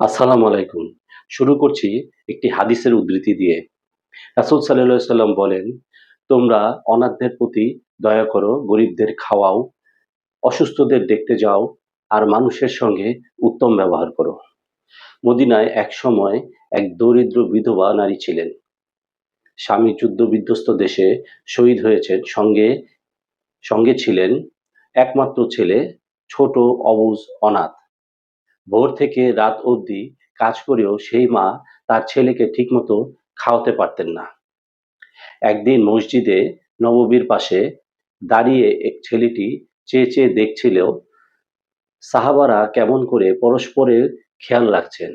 আসসালামু আলাইকুম। শুরু করছি একটি হাদিসের উদ্ধৃতি দিয়ে। রাসুল সাল্লাহ সাল্লাম বলেন, তোমরা অনাথদের প্রতি দয়া করো, গরিবদের খাওয়াও, অসুস্থদের দেখতে যাও, আর মানুষের সঙ্গে উত্তম ব্যবহার করো। মদিনায় এক সময় এক দরিদ্র বিধবা নারী ছিলেন। স্বামী যুদ্ধ বিধ্বস্ত দেশে শহীদ হয়েছেন, সঙ্গে সঙ্গে ছিলেন একমাত্র ছেলে, ছোট, অবুজ, অনাথ। ভোর থেকে রাত অবধি কাজ করেও সেই মা তার ছেলেকে ঠিকমতো খাওয়াতে পারতেন না। একদিন মসজিদে নববীর পাশে দাঁড়িয়ে এক ছেলেটি চেয়ে চেয়ে দেখছিল সাহাবারা কেমন করে পরস্পরের খেয়াল রাখছেন,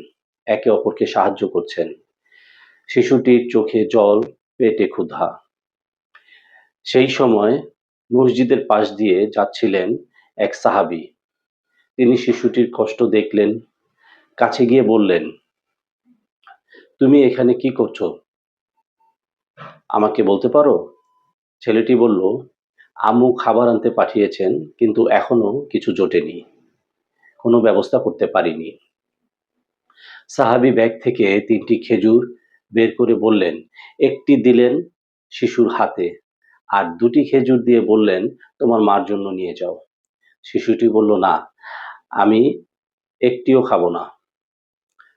একে অপরকে সাহায্য করছেন। শিশুটির চোখে জল, পেটে ক্ষুধা। সেই সময় মসজিদের পাশ দিয়ে যাচ্ছিলেন এক সাহাবী। তিনি শিশুটির কষ্ট দেখলেন, কাছে গিয়ে বললেন, তুমি এখানে কি করছ? আমাকে বলতে পারো? ছেলেটি বলল, আম্মু খাবার আনতে পাঠিয়েছেন, কিন্তু এখনও কিছু জোটেনি। কোনো ব্যবস্থা করতে পারিনি। সাহাবি ব্যাগ থেকে তিনটি খেজুর বের করে বললেন, একটি দিলেন শিশুর হাতে, আর দুটি খেজুর দিয়ে বললেন, তোমার মার জন্য নিয়ে যাও শিশুটি বলল, না আমি একটিও খাব না।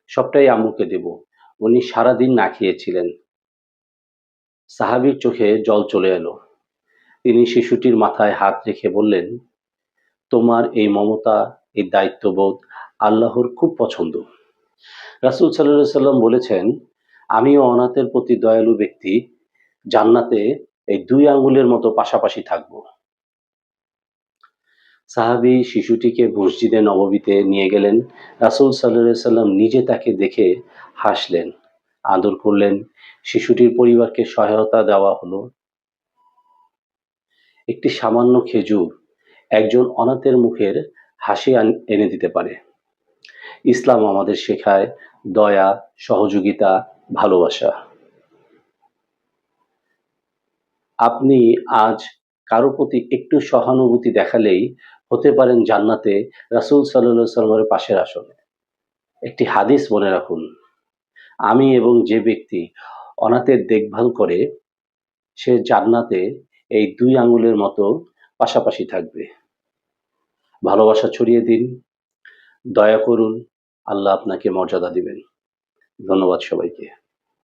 সবটাই আম্মুকে দেব। উনি সারাদিন না খেয়েছিলেন। সাহাবির চোখে জল চলে এলো। তিনি শিশুটির মাথায় হাত রেখে বললেন, তোমার এই মমতা, এই দায়িত্ববোধ আল্লাহর খুব পছন্দ। রাসুল সাল্লাহ সাল্লাম বলেছেন, আমিও অনাথের প্রতি দয়ালু ব্যক্তি, জান্নাতে এই দুই আঙ্গুলের মতো পাশাপাশি থাকব। সাহাবি শিশুটিকে মসজিদে নববীতে নিয়ে গেলেন। রাসুল সাল্লাহ সাল্লাম নিজে তাকে দেখে হাসলেন, আদর করলেন। শিশুটির পরিবারকে সহায়তা দেওয়া হলো। একটি সামান্য খেজুর একজন অনাথের মুখের হাসি এনে দিতে পারে। ইসলাম আমাদের শেখায় দয়া, সহযোগিতা, ভালোবাসা। আপনি আজ কারও প্রতি একটু সহানুভূতি দেখালেই হতে পারেন জান্নাতে রাসূল সাল্লাল্লাহু সাল্লামের পাশের আসনে। একটি হাদিস মনে রাখুন। আমি এবং যে ব্যক্তি অনাথের দেখভাল করে, সে জান্নাতে এই দুই আঙুলের মতো পাশাপাশি থাকবে। ভালোবাসা ছড়িয়ে দিন। দয়া করুন, আল্লাহ আপনাকে মর্যাদা দিবেন। ধন্যবাদ সবাইকে।